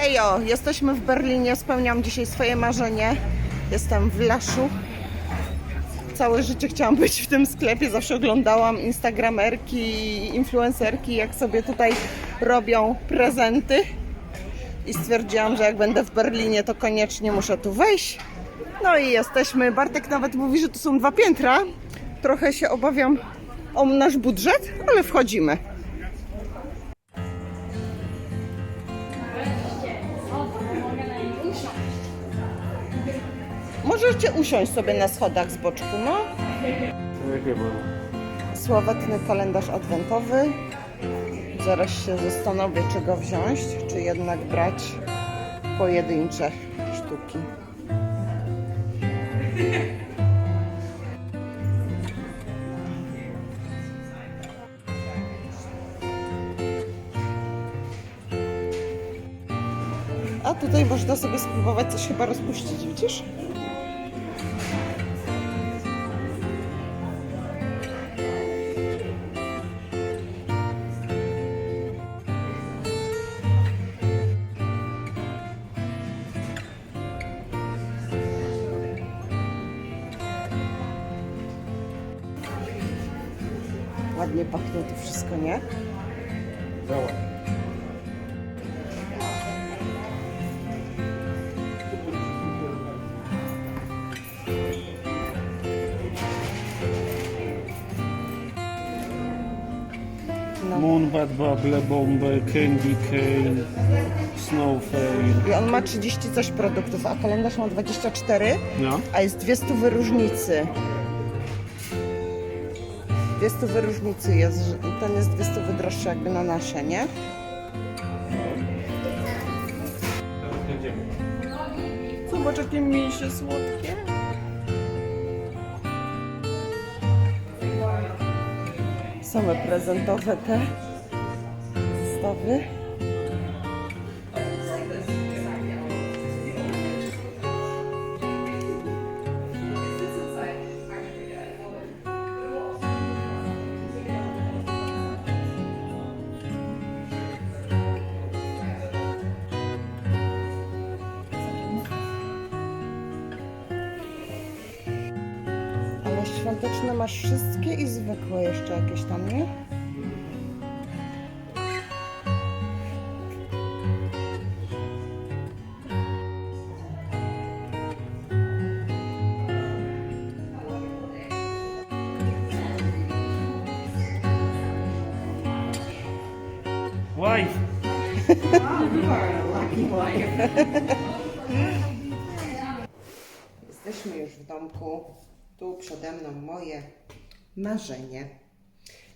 Hejo, jesteśmy w Berlinie, spełniam dzisiaj swoje marzenie. Jestem w Laszu. Całe życie chciałam być w tym sklepie, zawsze oglądałam instagramerki, influencerki, jak sobie tutaj robią prezenty. I stwierdziłam, że jak będę w Berlinie, to koniecznie muszę tu wejść. No i jesteśmy. Bartek nawet mówi, że tu są dwa piętra. Trochę się obawiam o nasz budżet, ale wchodzimy. Możecie usiąść sobie na schodach z boczku, no. Sławetny kalendarz adwentowy. Zaraz się zastanowię, czy go wziąć, czy jednak brać pojedyncze sztuki. A tutaj można sobie spróbować coś chyba rozpuścić, widzisz? Ładnie pachnie to wszystko, nie? Zobacz. No. Moonbat, Bubble Bomb, Candy Cane, Snowflake. I on ma 30 coś produktów, a kalendarz ma 24, No. a jest 200 różnicy. 200 różnicy jest, ten jest 200 droższy jakby na nasze, nie? Zobacz jakie misie słodkie. Same prezentowe te zestawy. Świąteczne masz wszystkie i zwykłe jeszcze jakieś tam, nie? Wife! Jesteśmy już w domku. Tu przede mną moje marzenie.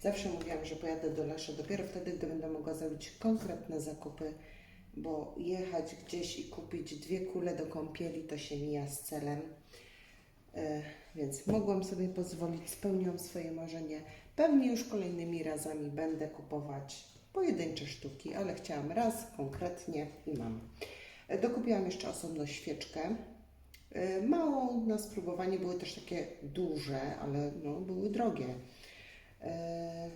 Zawsze mówiłam, że pojadę do Lesza dopiero wtedy, gdy będę mogła zrobić konkretne zakupy, bo jechać gdzieś i kupić dwie kule do kąpieli to się mija z celem. E, Więc mogłam sobie pozwolić, spełniłam swoje marzenie. Pewnie już kolejnymi razami będę kupować pojedyncze sztuki, ale chciałam raz konkretnie i mam. E, Dokupiłam jeszcze osobno świeczkę. E, Małą na spróbowanie były też takie duże, ale no, były drogie. E,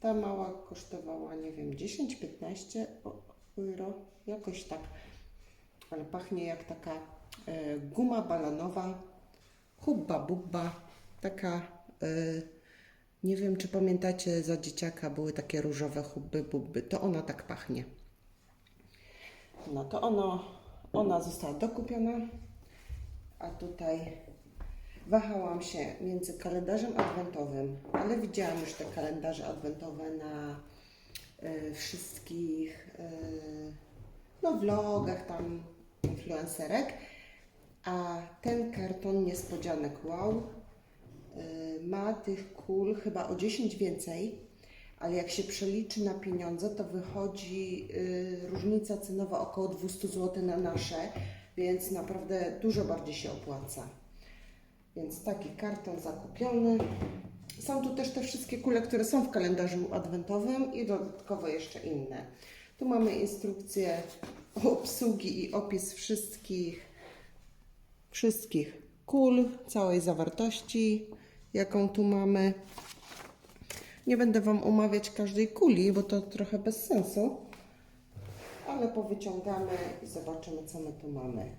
Ta mała kosztowała, nie wiem, 10-15 euro, jakoś tak, ale pachnie jak taka e, guma balonowa, hubba bubba, taka, nie wiem czy pamiętacie, za dzieciaka były takie różowe hubby bubby, to ona tak pachnie. No to ono, ona została dokupiona, tutaj wahałam się między kalendarzem adwentowym, ale widziałam już te kalendarze adwentowe na e, wszystkich e, no, vlogach tam influencerek, a ten karton niespodzianek wow e, ma tych kul chyba o 10 więcej, ale jak się przeliczy na pieniądze, to wychodzi różnica cenowa około 200 zł na nasze, więc naprawdę dużo bardziej się opłaca. Więc taki karton zakupiony. Są tu też te wszystkie kule, które są w kalendarzu adwentowym i dodatkowo jeszcze inne. Tu mamy instrukcję obsługi i opis wszystkich, wszystkich kul, całej zawartości, jaką tu mamy. Nie będę Wam umawiać każdej kuli, bo to trochę bez sensu. Ale powyciągamy i zobaczymy, co my tu mamy.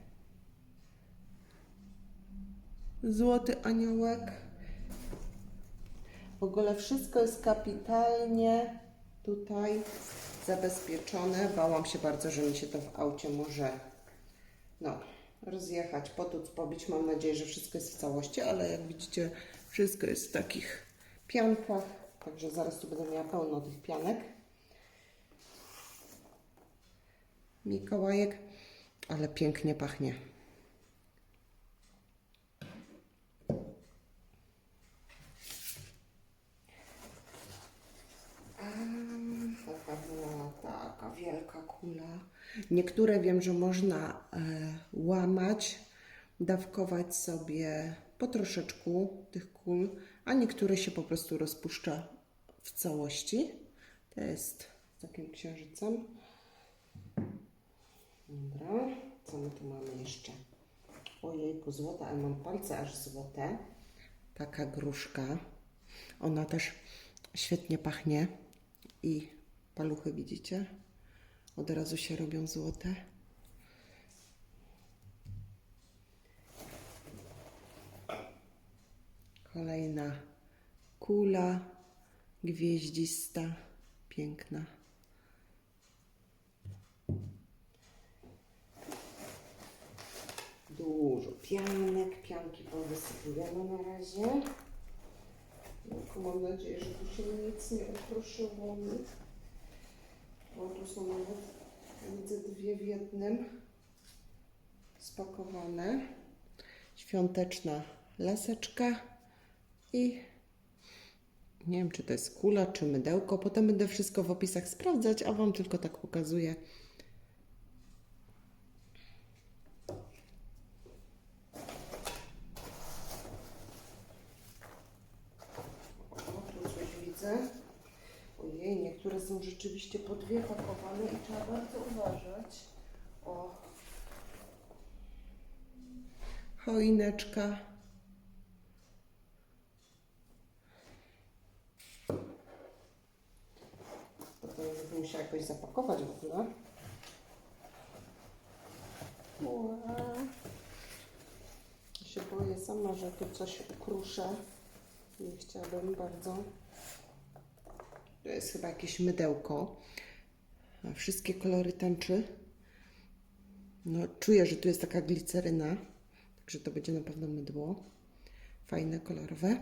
Złoty aniołek. W ogóle wszystko jest kapitalnie tutaj zabezpieczone. Bałam się bardzo, że mi się to w aucie może no, rozjechać, potuc, pobić. Mam nadzieję, że wszystko jest w całości, ale jak widzicie, wszystko jest w takich piankach. Także zaraz tu będę miała pełno tych pianek. Mikołajek, ale pięknie pachnie. Taka była taka wielka kula. Niektóre wiem, że można e, łamać, dawkować sobie po troszeczku tych kul, a niektóre się po prostu rozpuszcza w całości. To jest z takim księżycem. Dobra, co my tu mamy jeszcze? Ojejku, złota, ale mam palce aż złote. Taka gruszka. Ona też świetnie pachnie i paluchy widzicie? Od razu się robią złote. Kolejna kula gwieździsta, piękna. Dużo pianek, pianki powysypujemy na razie. Tylko mam nadzieję, że tu się nic nie ukruszyło. Bo tu są nawet, widzę, dwie w jednym spakowane. Świąteczna laseczka i nie wiem, czy to jest kula, czy mydełko. Potem będę wszystko w opisach sprawdzać, a Wam tylko tak pokazuję. O, tu coś widzę. Ojej, niektóre są rzeczywiście po dwie pakowane i trzeba bardzo uważać. O. Choineczka. To to bym musiała jakoś zapakować w ogóle. Ua. Ja się boję sama, że tu coś ukruszę. Nie chciałabym bardzo. To jest chyba jakieś mydełko. Wszystkie kolory tęczy. No, czuję, że tu jest taka gliceryna. Także to będzie na pewno mydło. Fajne, kolorowe.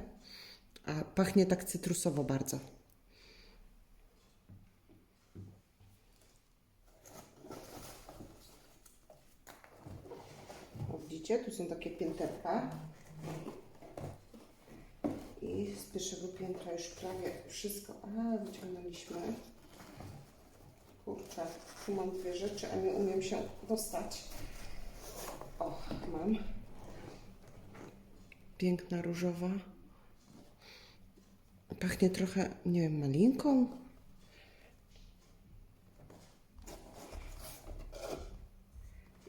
A pachnie tak cytrusowo bardzo. Widzicie? Tu są takie pięterka. I z pierwszego piętra już prawie wszystko. A, wyciągnęliśmy. Kurczę, tu mam dwie rzeczy, a nie umiem się dostać. O, mam. Piękna różowa. Pachnie trochę, nie wiem, malinką.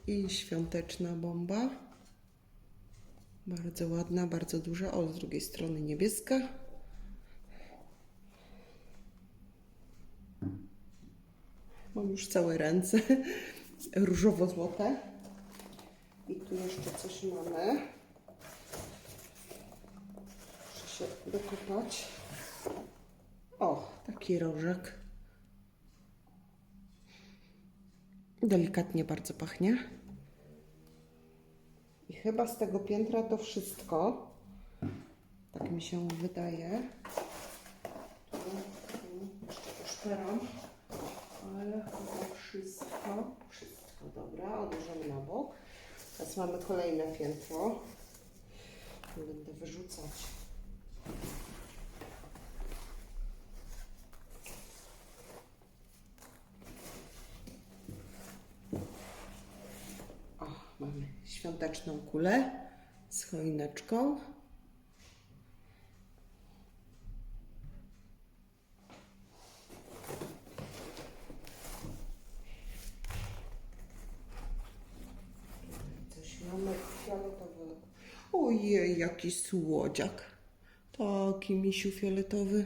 I świąteczna bomba. Bardzo ładna, bardzo duża. O, z drugiej strony niebieska. Mam już całe ręce. Różowo-złote. I tu jeszcze coś mamy. Muszę się dokopać. O, taki rożek. Delikatnie bardzo pachnie. Chyba z tego piętra to wszystko. Tak mi się wydaje. Tu jeszcze poszperam. Ale chyba wszystko. Wszystko dobra, odłożymy na bok. Teraz mamy kolejne piętro. Będę wyrzucać. O, mamy świąteczną kulę z choineczką. Coś mamy fioletowego. Ojej, jaki słodziak. Taki misiu fioletowy.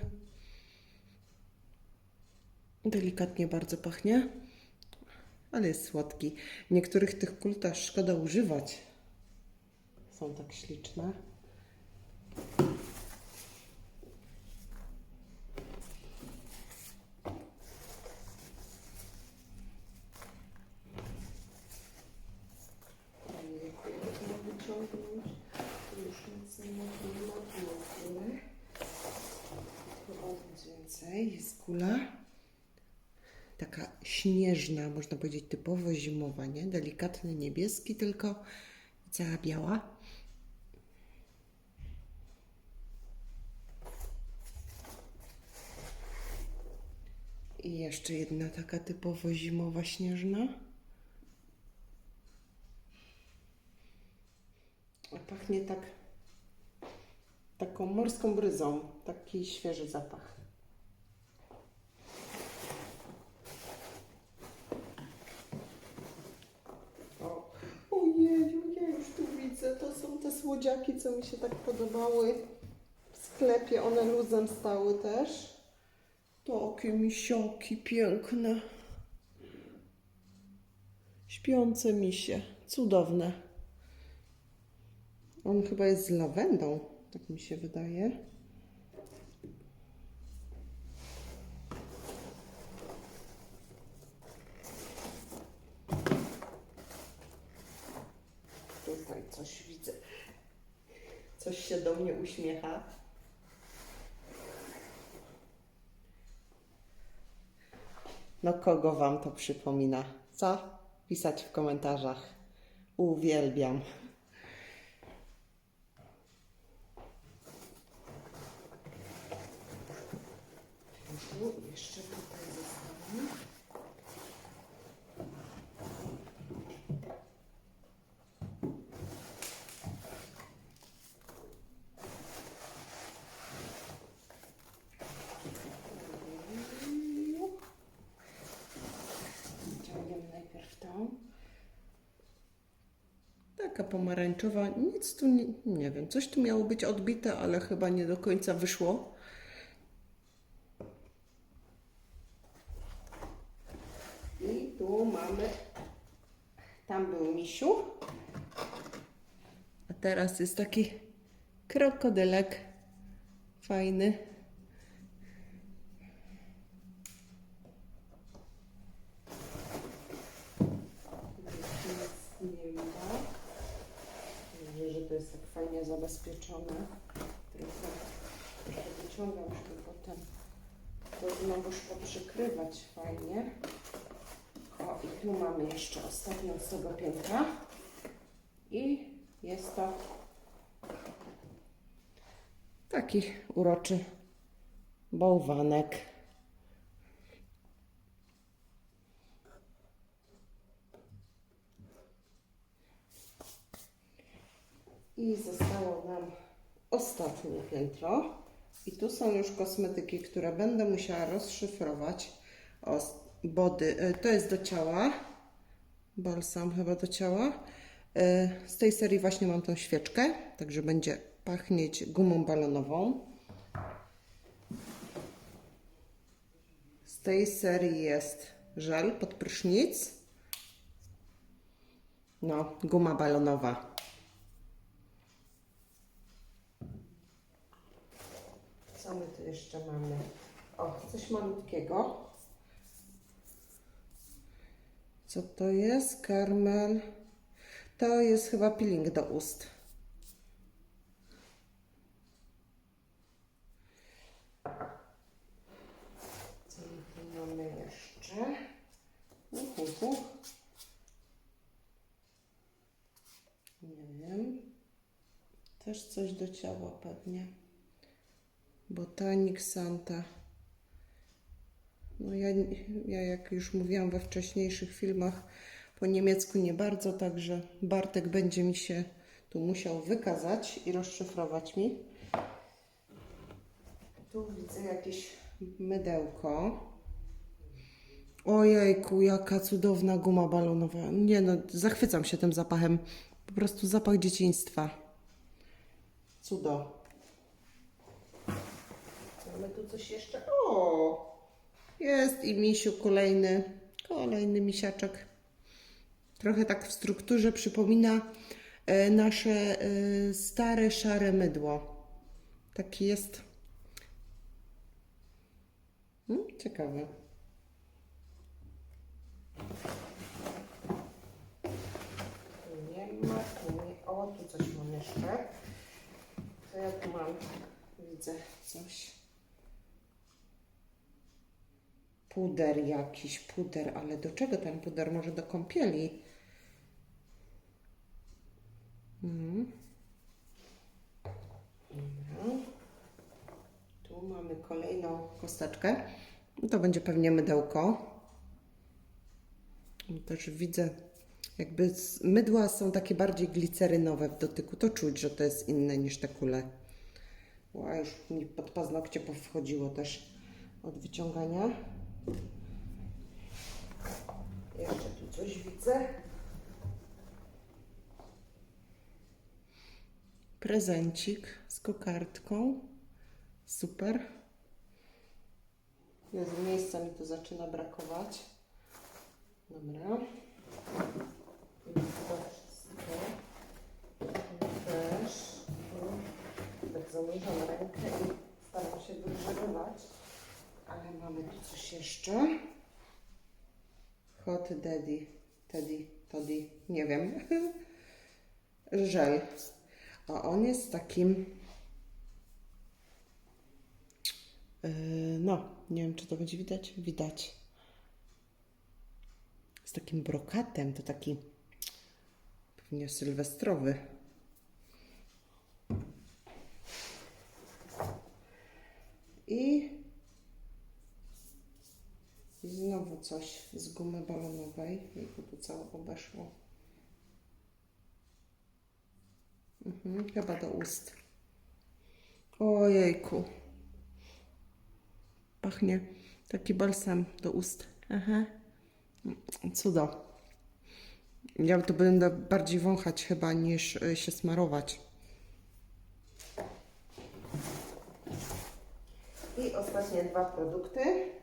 Delikatnie bardzo pachnie. ale jest słodki. Niektórych tych kul to aż szkoda używać. Są tak śliczne. Jest kula. Taka śnieżna, można powiedzieć typowo zimowa, nie? Delikatny niebieski tylko. Cała biała. I jeszcze jedna taka typowo zimowa śnieżna. A pachnie tak taką morską bryzą. Taki świeży zapach. O, ojeju, ja już tu widzę. To są te słodziaki, co mi się tak podobały w sklepie. One luzem stały też. Takie misioki piękne. Śpiące misie. Cudowne. On chyba jest z lawendą, tak mi się wydaje. Tutaj coś widzę. Coś się do mnie uśmiecha. No kogo Wam to przypomina? Co? Pisać w komentarzach. Uwielbiam. Tu jeszcze tutaj zostawię. Wyciągniemy tą. Taka pomarańczowa, nic tu nie, nie wiem, coś tu miało być odbite, ale chyba nie do końca wyszło. I tu mamy, tam był misiu, a teraz jest taki krokodylek fajny. Nic nie ma. Widzę, że to jest tak fajnie zabezpieczone. Trochę, trochę wyciągam, żeby potem to znowuż poprzykrywać fajnie. O, i tu mamy jeszcze ostatnią z tego piętra. I jest to taki uroczy bałwanek. I zostało nam ostatnie piętro. I tu są już kosmetyki, które będę musiała rozszyfrować. O, body, y, to jest do ciała. Balsam chyba do ciała. Y, Z tej serii właśnie mam tą świeczkę, także będzie pachnieć gumą balonową. Z tej serii jest żel pod prysznic. No, guma balonowa. Co my tu jeszcze mamy? O, coś malutkiego. Co to jest? Karmel. To jest chyba peeling do ust. Co tu mamy jeszcze? Uhuhu. Nie wiem. Też coś do ciała pewnie. Botanik Santa. No ja, ja, jak już mówiłam we wcześniejszych filmach, po niemiecku nie bardzo, także Bartek będzie mi się tu musiał wykazać i rozszyfrować mi. Tu widzę jakieś mydełko. Ojejku, jaka cudowna guma balonowa. Nie no, zachwycam się tym zapachem. Po prostu zapach dzieciństwa. Cudo. Mamy tu coś jeszcze. O! Jest i misiu kolejny. Kolejny misiaczek. Trochę tak w strukturze przypomina e, nasze e, stare, szare mydło. Taki jest. Hmm, ciekawe. Tu nie ma, tu nie. O, tu coś mam jeszcze. Co ja tu mam? Widzę coś. Puder jakiś, puder, ale do czego ten puder? Może do kąpieli? Dobra. Tu mamy kolejną kosteczkę. To będzie pewnie mydełko. Też widzę, jakby mydła są takie bardziej glicerynowe w dotyku. To czuć, że to jest inne niż te kule. Ła, już mi pod paznokcie powchodziło też od wyciągania. Jeszcze tu coś widzę. Prezencik z kokardką. Super. Jest miejsca mi tu zaczyna brakować. Dobra. Tak zamierzam rękę i staram się wygrzebywać. Ale mamy tu coś jeszcze. Hot Daddy. Teddy. Toddy. Nie wiem. Żel. A on jest takim. Yy, no, nie wiem, czy to będzie widać. Widać. Z takim brokatem. To taki pewnie sylwestrowy. I i znowu coś z gumy balonowej. Jejku, tu całe obeszło. Mhm, chyba do ust. Ojejku. Pachnie taki balsam do ust. Aha. Cudo. Ja to będę bardziej wąchać chyba niż y, się smarować. I ostatnie dwa produkty.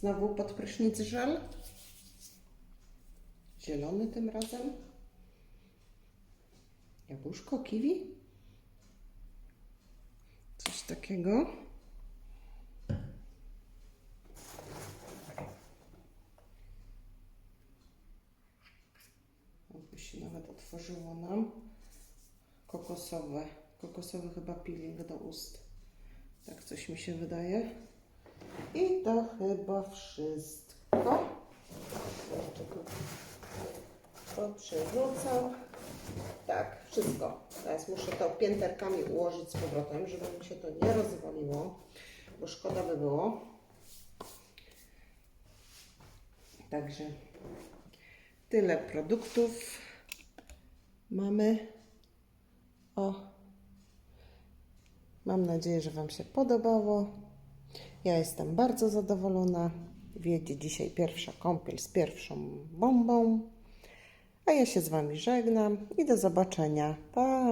Znowu pod prysznic żel. Zielony tym razem. Jabłuszko, kiwi. Coś takiego. Jakby się nawet otworzyło nam. Kokosowe. Kokosowy chyba peeling do ust. Tak coś mi się wydaje. I to chyba wszystko. Przerzucam. Tak, wszystko. Teraz muszę to pięterkami ułożyć z powrotem, żeby mi się to nie rozwaliło, bo szkoda by było. Także tyle produktów mamy. O, mam nadzieję, że Wam się podobało. Ja jestem bardzo zadowolona. Wiedzie dzisiaj pierwsza kąpiel z pierwszą bombą. A ja się z Wami żegnam i do zobaczenia. Pa!